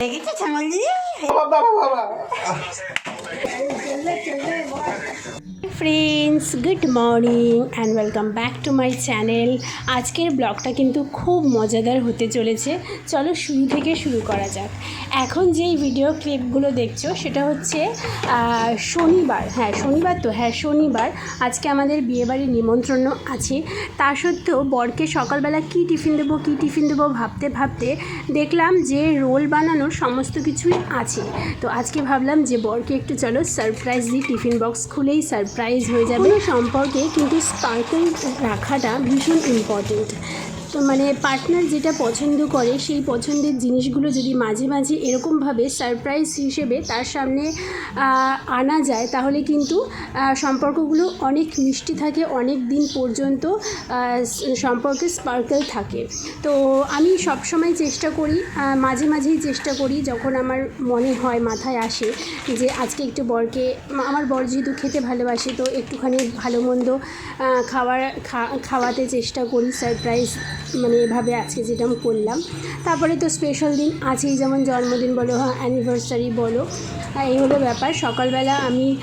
দেখেছ ছাগলি friends good morning and welcome back to my channel আজকের ব্লগটা কিন্তু খুব মজাদার হতে চলেছে। চলো শুরু থেকে শুরু করা যাক। এখন যেই ভিডিও ক্লিপগুলো দেখছ, সেটা হচ্ছে শনিবার। হ্যাঁ শনিবার তো হ্যাঁ শনিবার। আজকে আমাদের বিয়েবাড়ির নিমন্ত্রণ আছে। তা সত্ত্বেও বরকে সকালবেলা কী টিফিন দেবো, কী টিফিন দেবো ভাবতে ভাবতে দেখলাম যে রোল বানানোর সমস্ত কিছুই আছে। তো আজকে ভাবলাম যে বরকে একটু চলো সারপ্রাইজ দিই, টিফিন বক্স খুলেই সারপ্রাইজ হয়ে যাবে। সম্পর্কে কিন্তু স্পার্কেল রাখাটা ভীষণ ইম্পর্টেন্ট মানে পার্টনার যেটা পছন্দ করে, সেই পছন্দের জিনিসগুলো যদি মাঝে মাঝে এরকমভাবে সারপ্রাইজ হিসেবে তার সামনে আনা যায়, তাহলে কিন্তু সম্পর্কগুলো অনেক মিষ্টি থাকে, অনেক দিন পর্যন্ত সম্পর্কে স্পার্কেল থাকে। তো আমি সবসময় চেষ্টা করি মাঝে মাঝেই চেষ্টা করি, যখন আমার মনে হয়, মাথায় আসে যে আজকে একটু বরকে আমার বর যেহেতু খেতে ভালোবাসে, তো একটুখানি ভালো মন্দ খাওয়ার খাওয়াতে চেষ্টা করি সারপ্রাইজ মানে এভাবে আজকে যেটা আমি করলাম। তারপরে তো স্পেশাল দিন আছেই যেমন জন্মদিন বলো হ্যাঁ অ্যানিভার্সারি বলো। আহ, এই হলো ব্যাপার। সকালবেলা আমি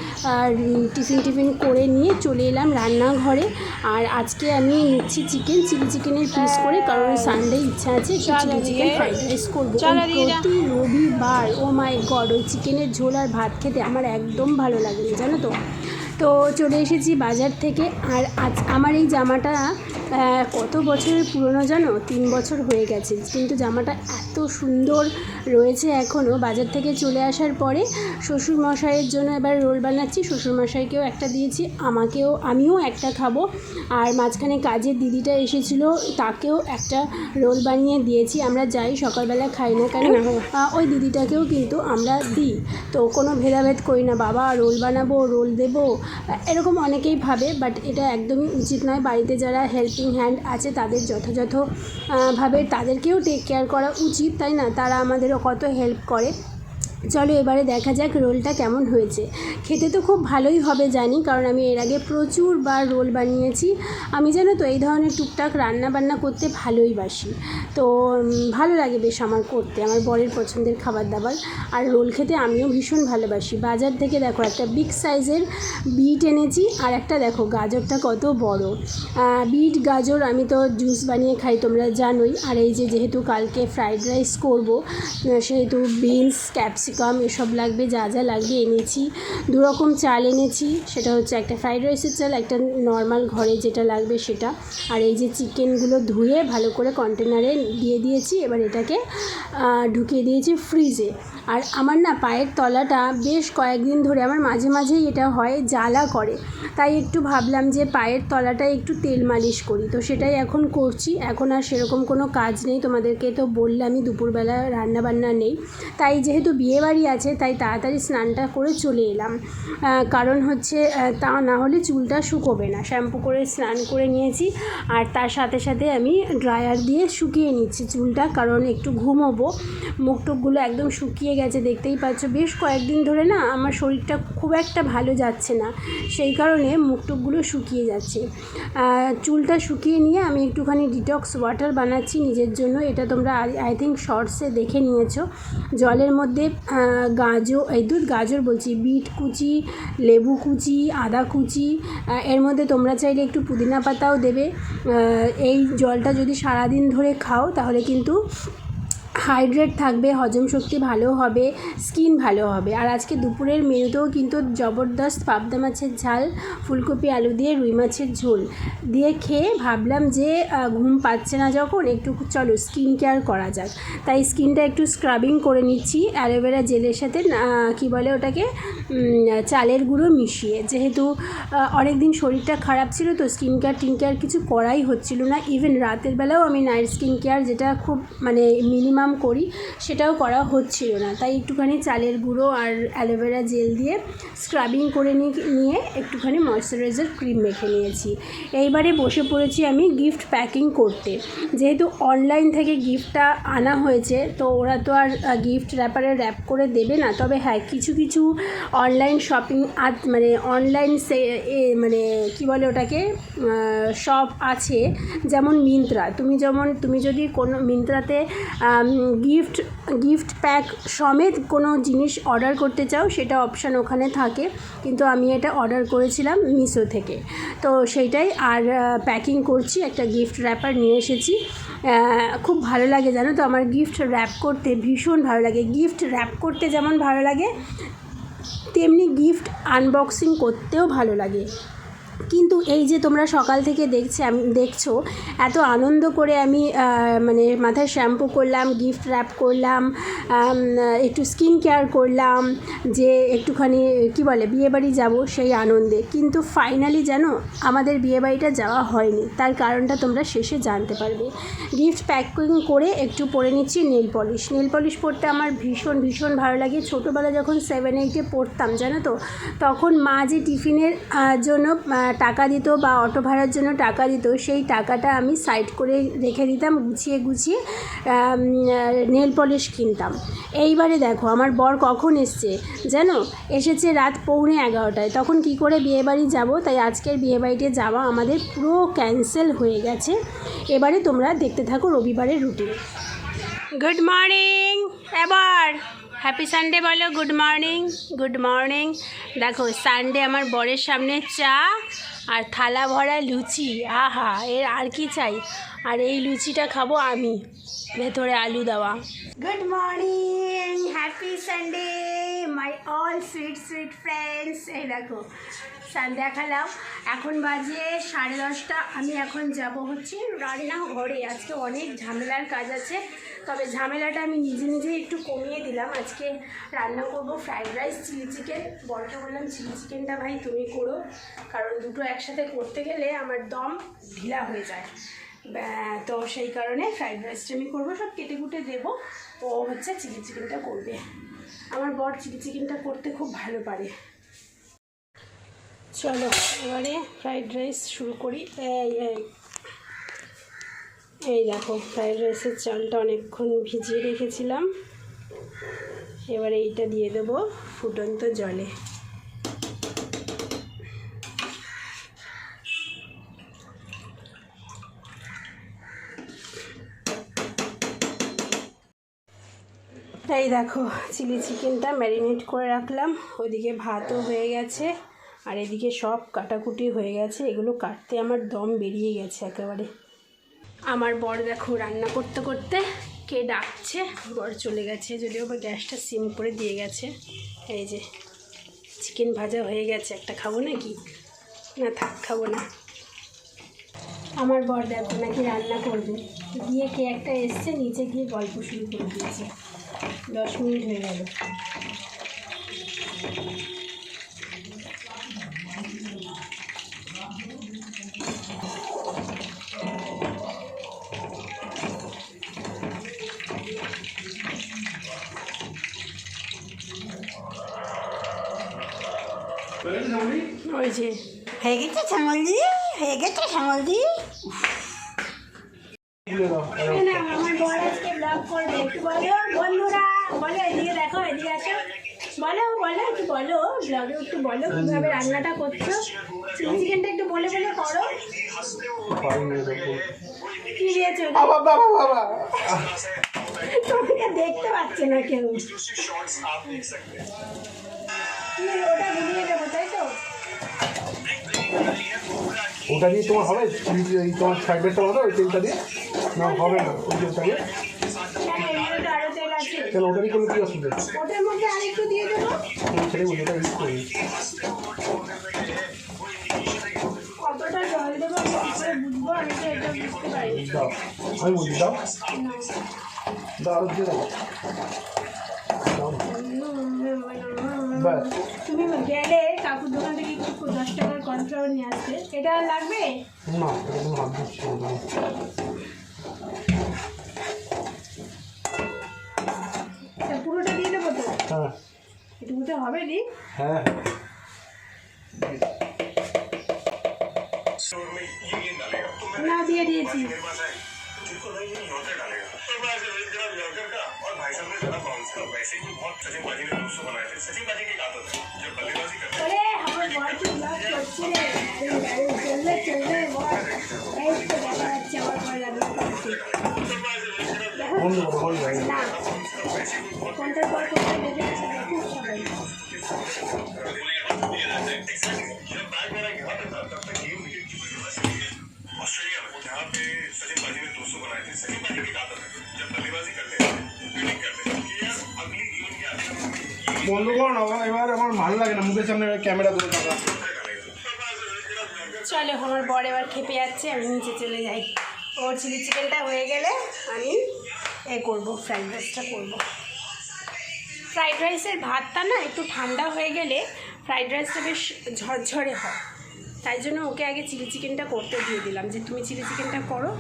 টিফিন টিফিন করে নিয়ে চলে এলাম রান্নাঘরে। আর আজকে আমি নিচ্ছি চিকেন চিলি চিকেনের পিস করে কারণ সানডে ইচ্ছা আছে চিলি চিকেন ফ্রাইড রাইস করব। প্রতি রবিবার ও মাই গড ওই চিকেনের ঝোল আর ভাত খেতে আমার একদম ভালো লাগে জানো তো? তো চলে এসেছি বাজার থেকে। আর আজ আমার এই জামাটা কত বছরের পুরনো জানো? তিন বছর হয়ে গেছে। কিন্তু জামাটা এত সুন্দর রয়েছে এখনও বাজার থেকে চলে আসার পরে শ্বশুরমশাইয়ের জন্য এবার রোল বানাচ্ছি। শ্বশুরমশাইকেও একটা দিয়েছি আমাকেও আমিও একটা খাব। আর মাঝখানে কাজের দিদিটা এসেছিল তাকেও একটা রোল বানিয়ে দিয়েছি। আমরা যাই সকালবেলা খাই না কেন? ওই দিদিটাকেও কিন্তু আমরা দিই। তো কোনো ভেদাভেদ করি না। বাবা রোল বানাবো রোল দেবো এরকম অনেকেই ভাবে বাট এটা একদমই উচিত নয়। বাড়িতে যারা হেল্পিং হ্যান্ড আছে তাদের যথাযথভাবে ভাবে তাদেরকেও টেক কেয়ার করা উচিত, তাই না? তারা আমাদেরও কত হেল্প করে। চলো এবারে দেখা যাক রোলটা কেমন হয়েছে। খেতে তো খুব ভালোই হবে জানি, কারণ আমি এর আগে প্রচুর বার রোল বানিয়েছি। আমি জানো তো এই ধরনের টুকটাক রান্না বান্না করতে ভালোই বাসি। তো ভালো লাগে বেশ আমার করতে, আমার বরের পছন্দের খাবার দাবার আর রোল খেতে আমিও ভীষণ ভালোবাসি। বাজার থেকে দেখো একটা বিগ সাইজের বিট এনেছি, আর একটা দেখো গাজরটা কত বড়। বিট, গাজর আমি তো জুস বানিয়ে খাই, তোমরা জানোই। আর এই যে যেহেতু কালকে ফ্রাইড রাইস করব, সেহেতু বিনস ক্যাপসিকাম, এসব লাগবে, যা যা লাগবে এনেছি। দু রকম চাল এনেছি, সেটা হচ্ছে একটা ফ্রাইড রাইসের চাল, একটা নর্মাল ঘরে যেটা লাগবে সেটা। আর এই যে চিকেনগুলো ধুয়ে ভালো করে কন্টেনারে দিয়ে দিয়েছি, এবার এটাকে ঢুকিয়ে দিয়েছি ফ্রিজে আর আমার না পায়ের তলাটা বেশ কয়েকদিন ধরে আমার মাঝে মাঝেই এটা হয়, জ্বালা করে। তাই একটু ভাবলাম যে পায়ের তলাটা একটু তেল মালিশ করি। তো সেটাই এখন করছি, এখন আর সেরকম কোনো কাজ নেই, তোমাদেরকে তো বললামই, দুপুরবেলা রান্না বান্না নেই। তাই যেহেতু বিয়ে বাড়ি আছে, তাই তাড়াতাড়ি স্নানটা করে চলে এলাম। কারণ হচ্ছে তা না হলে চুলটা শুকোবে না। শ্যাম্পু করে স্নান করে নিয়েছি, আর তার সাথে সাথে আমি ড্রায়ার দিয়ে শুকিয়ে নিচ্ছি চুলটা, কারণ একটু ঘুমোবো। মুখ টুকগুলো একদম শুকিয়ে গেছে, দেখতেই পাচ্ছ। বেশ কয়েকদিন ধরে না, আমার শরীরটা খুব একটা ভালো যাচ্ছে না, সেই কারণে মুখ টুকগুলো শুকিয়ে যাচ্ছে। চুলটা শুকিয়ে নিয়ে আমি একটুখানি ডিটক্স ওয়াটার বানাচ্ছি নিজের জন্য। এটা তোমরা আই থিঙ্ক শর্টসে দেখে নিয়েছো। জলের মধ্যে গাজর, এই দুধ, গাজর বলছি, বিট কুচি, লেবু কুচি, আদা কুচি এর মধ্যে তোমরা চাইলে একটু পুদিনা পাতাও দেবে। এই জলটা যদি সারাদিন ধরে খাও, তাহলে কিন্তু হাইড্রেট থাকবে, হজম শক্তি ভালো হবে, স্কিন ভালো হবে। আর আজকে দুপুরের মেনুতেও কিন্তু জবরদস্ত পাবদা মাছের ঝাল, ফুলকপি আলু দিয়ে রুই মাছের ঝোল। দিয়ে খেয়ে ভাবলাম যে ঘুম পাচ্ছে না যখন, একটু চলো স্কিন কেয়ার করা যাক। তাই স্কিনটা একটু স্ক্রাবিং করে নিচ্ছি, অ্যালোভেরা জেলের সাথে কী বলে ওটাকে চালের গুঁড়ো মিশিয়ে। যেহেতু অনেক দিন শরীরটা খারাপ ছিল, তো স্কিন কেয়ার, টিন কেয়ার কিছু করাই হচ্ছিল না। ইভেন রাতের বেলাও আমি নাইট স্কিন কেয়ার, যেটা খুব মানে মিনিমাম করি, সেটাও করা হচ্ছিল না। তাই একটুখানি চালের গুঁড়ো আর অ্যালোভেরা জেল দিয়ে স্ক্রাবিং করে নিয়ে একটুখানি ময়শ্চারাইজার ক্রিম মেখে নিয়েছি। এইবারে বসে পড়েছি আমি গিফট প্যাকিং করতে। যেহেতু অনলাইন থেকে গিফটটা আনা হয়েছে, তো ওরা তো আর গিফট র্যাপারে র্যাপ করে দেবে না। তবে হ্যাঁ কিছু কিছু অনলাইন শপিং মানে অনলাইন সে মানে কি বলে ওটাকে শপ আছে। যেমন মিন্ত্রা। তুমি যেমন, তুমি যদি কোনো মিন্ত্রাতে গিফট গিফট প্যাক সমেত কোনো জিনিস অর্ডার করতে চাও, সেটা অপশান ওখানে থাকে। কিন্তু আমি এটা অর্ডার করেছিলাম মিশো থেকে। তো সেইটাই আর প্যাকিং করছি, একটা গিফট র্যাপার নিয়ে এসেছি। খুব ভালো লাগে জানো তো, আমার গিফট র্যাপ করতে ভীষণ ভালো লাগে। গিফট র্যাপ করতে যেমন ভালো লাগে, তেমনি গিফট আনবক্সিং করতেও ভালো লাগে। কিন্তু এই যে তোমরা সকাল থেকে দেখছে, আমি, দেখছ, এত আনন্দ করে আমি মানে মাথায় শ্যাম্পু করলাম গিফট র্যাপ করলাম একটু স্কিন কেয়ার করলাম, যে একটুখানি, কি বলে, বিয়েবাড়ি যাব সেই আনন্দে। কিন্তু ফাইনালি জানো, আমাদের বিয়েবাড়িটা যাওয়া হয়নি। তার কারণটা তোমরা শেষে জানতে পারবে। গিফট প্যাকিং করে একটু পরে নিচ্ছি নেল পলিশ নেল পলিশ পরতে আমার ভীষণ ভীষণ ভালো লাগে। ছোটোবেলা যখন সেভেন এইটে পড়তাম জানো তো, তখন মা যে টিফিনের জন্য টাকা দিত বা অটো ভাড়ার জন্য টাকা দিত, সেই টাকাটা আমি সাইড করে রেখে দিতাম, গুছিয়ে গুছিয়ে নেল পলিশ কিনতাম। এইবারে দেখো, আমার বর কখন এসছে জানো? এসেছে রাত পৌনে এগারোটায়। তখন কি করে বিয়েবাড়ি যাব? তাই আজকের বিয়েবাড়িতে যাওয়া আমাদের পুরো ক্যান্সেল হয়ে গেছে। এবারে তোমরা দেখতে থাকো রবিবারের রুটিন গুড মর্নিং এবার হ্যাপি সানডে বলো। গুড মর্নিং গুড মর্নিং দেখো সানডে আমার বরের সামনে চা আর থালা ভরা লুচি। আহা, এর আর কি চাই? আর এই লুচিটা খাব আমি, ভেতরে আলু দেওয়া। Good morning happy Sunday my all sweet sweet friends এই দেখো দেখালাম। এখন বাজে সাড়ে দশটা। আমি এখন যাব হচ্ছে রান্না ঘরে আজকে অনেক ঝামেলার কাজ আছে। তবে ঝামেলাটা আমি নিজে নিজে একটু কমিয়ে দিলাম। আজকে রান্না করব ফ্রাইড রাইস, চিলি চিকেন। বরকে বললাম, চিলি চিকেনটা ভাই তুমি করো। কারণ দুটো একসাথে করতে গেলে আমার দম ঢিলা হয়ে যায়। তো সেই কারণে ফ্রাইড রাইসটা আমি করব, সব কেটে কুটে দেবো। ও হচ্ছে চিলি চিকেনটা করবে। আমার বর চিলি চিকেনটা করতে খুব ভালো পারে। চলো, এবারে ফ্রাইড রাইস শুরু করি। এই এই। এই দেখো ফ্রাইড রাইসের চালটা অনেকক্ষণ ভিজিয়ে রেখেছিলাম। এবারে এইটা দিয়ে দেবো ফুটন্ত জলে। এই দেখো, চিলি চিকেনটা ম্যারিনেট করে রাখলাম। ওদিকে ভাতও হয়ে গেছে, আর এদিকে সব কাটাকুটি হয়ে গেছে। এগুলো কাটতে আমার দম বেরিয়ে গেছে একেবারে। আমার বর দেখো রান্না করতে করতে কে ডাকছে, বর চলে গেছে, যদিও বা গ্যাসটা সিম করে দিয়ে গেছে। এই যে, চিকেন ভাজা হয়ে গেছে, একটা খাব নাকি? না, থাক, খাব না। আমার বর দেখো নাকি রান্না করবে। গিয়ে কে একটা এসছে, নিচে গিয়ে গল্প শুরু করে দিয়েছে। দশ মিনিট হয়ে গেল। ওই যে হয়ে গেছে হয়ে গেছে আমার বর আজকে ব্লগ করবে একটু বলো বলো এদিকে দেখো এদিকে আসো। বলো বলো একটু বলো ব্লগে একটু বলো কীভাবে রান্নাটা করছ? চিলি চিকেনটা একটু বলে বলে করো। কি দিয়েছ? বাবা বাবা বাবা। তোমাকে দেখতে পাচ্ছে না কেউ। ওটা গুলিয়ে দেবো তাই তো? ওটা দিয়ে তোমার হবে? তোমার সাইডেরটা হবে ওই তেলটা দিয়ে? না হবে না ওই তেলটা দিয়ে। তেল আছে কেন কি অসুবিধা ওটার মধ্যে আরেকটু দিয়ে দেবো। বলি ওটা ইউজ করি কতটা জল দেবো আমি কি করে বুঝব? আমি তো এটা বুঝতে পারি দাও আমি দাও। দাও আরও দিয়ে দাও। তুমি গেলে কাকুর দোকান থেকে একটু দশ টাকার কর্নফ্লাওয়ার নিয়ে আসবে। এটা লাগবে? না এটা কোনো হাত দিচ্ছি না তা পুরোটা দিয়ে দেবো তো হ্যাঁ এটুকুতে হবে দি হ্যাঁ না দিয়ে দিয়েছি ওরে আমার বর কি ব্লগ করছে রে আরে, আরে, চলবে চলবে বর এই তো দেখা যাচ্ছে আমার বর রান্না করছে বন্ধ করো হয়ে যায় না কোনটার পর কোনটা দেখে দেখুন সবাই ऑस्ट्रेलिया में जहाँ पे सचिन बाजी ने 200 बनाए थे सचिन बाजी की आदत है जब बल्लेबाजी करते हैं फील्डिंग करते हैं कि यार अगली गेम के आगे বন্ধ করো না বাবা, এবার আমার ভালো লাগে না মুখের সামনে ক্যামেরা ধরে থাকা চলো আমার বর এবার খেপে যাচ্ছে আমি নিচে চলে যাই ওর চিলি চিকেনটা হয়ে গেলে আমি এ করব ফ্রাইড রাইসটা করব। ফ্রাইড রাইসের ভাতটা না একটু ঠান্ডা হয়ে গেলে ফ্রাইড রাইসটা বেশ ঝরঝরে হয়। তাই জন্য ওকে আগে চিলি চিকেনটা করতে দিয়ে দিলাম। যে তুমি চিলি চিকেনটা করো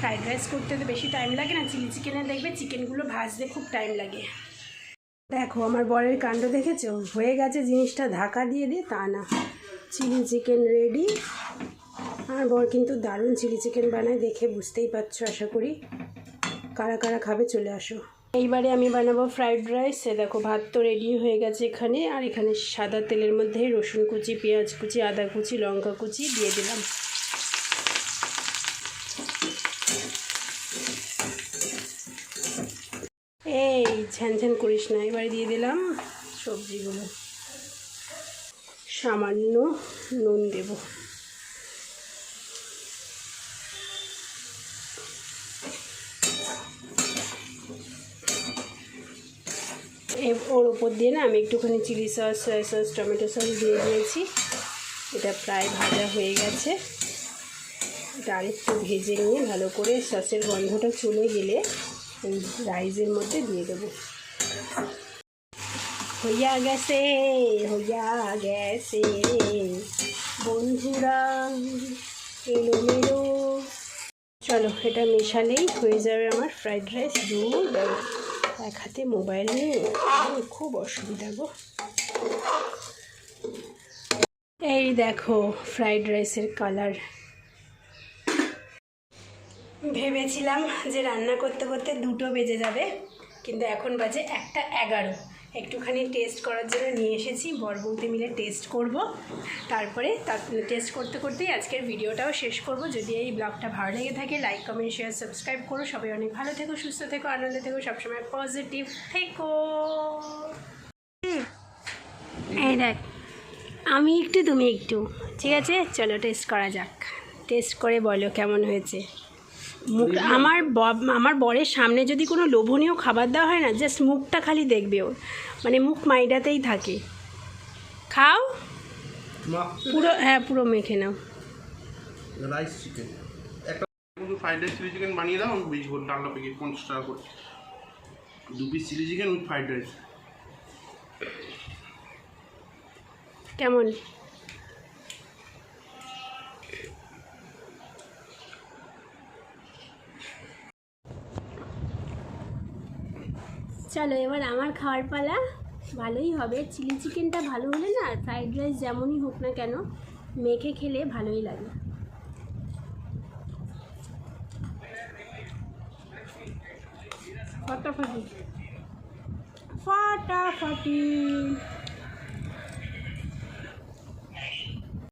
ফ্রাইড রাইস করতে তো বেশি টাইম লাগে না। চিলি চিকেনে দেখবে চিকেনগুলো ভাজতে খুব টাইম লাগে। দেখো, আমার বরের কাণ্ড দেখেছ? হয়ে গেছে জিনিসটা, ঢাকা দিয়ে দিয়ে তা না। চিলি চিকেন রেডি আমার বর কিন্তু দারুণ চিলি চিকেন বানায়, দেখে বুঝতেই পারছ, আশা করি। কারা কারা খাবে চলে আসো। এইবারে আমি বানাবো ফ্রাইড রাইস এ দেখো ভাত তো রেডি হয়ে গেছে এখানে, আর এখানে সাদা তেলের মধ্যে রসুন কুচি, পেঁয়াজ কুচি, আদা কুচি, লঙ্কা কুচি দিয়ে দিলাম। এই ঝ্যান ঝ্যান করিস না, এবারে দিয়ে দিলাম সবজিগুলো। সামান্য নুন দেব। ওর ওপর দিয়ে না আমি একটুখানি chilli sauce, soya sauce, tomato sauce দিয়ে দিয়েছি। এটা প্রায় ভাজা হয়ে গেছে। এটা আরেকটু ভেজে নিয়ে ভালো করে সসের গন্ধটা চলে গেলে রাইসের মধ্যে দিয়ে দেবো। হইয়া গেছে হইয়া গেছে। বন্ধুরা, এলো মেলো। চলো, এটা মেশালেই হয়ে যাবে আমার ফ্রাইড রাইস। আর এক হাতে মোবাইল নিয়ে? খুব অসুবিধা গো। এই দেখো, ফ্রাইড রাইসের কালার। ভেবেছিলাম যে রান্না করতে করতে দুটো বেজে যাবে, কিন্তু এখন বাজে একটা এগারো। একটুখানি টেস্ট করার জন্য নিয়ে এসেছি। বর বউতে মিলে টেস্ট করব। তারপরে তার টেস্ট করতে করতেই আজকের ভিডিওটাও শেষ করব। যদি এই ব্লগটা ভালো লেগে থাকে লাইক কমেন্ট শেয়ার সাবস্ক্রাইব করো। সবাই অনেক ভালো থেকো, সুস্থ থেকো, আনন্দে থেকো, সবসময় পজিটিভ থেকো। এই দেখ, আমি একটু, তুমি একটু। ঠিক আছে? চলো টেস্ট করা যাক। টেস্ট করে বলো কেমন হয়েছে। মুখ আমার আমার বরের সামনে যদি কোনো লোভনীয় খাবার দেওয়া হয় না জাস্ট মুখটা খালি দেখবে ওর। মানে মুখ মাইডাতেই থাকে। খাও। পুরো হ্যাঁ পুরো মেখে নাও। Rice chicken. একটা ফ্রাইড রাইস চিলি চিকেন বানিয়ে দাও আমি বিশ বল ডালটা প্যাকেট পঞ্চাশ টাকা করে। দু piece chilli chicken with fried rice কেমন? চলো এবার আমার খাওয়ার পালা। ভালোই হবে। চিলি চিকেনটা ভালো হলে না ফ্রাইড রাইস যেমনই হোক না কেন মেখে খেলে ভালোই লাগে। ফটাফটি। ফাটাফাটি।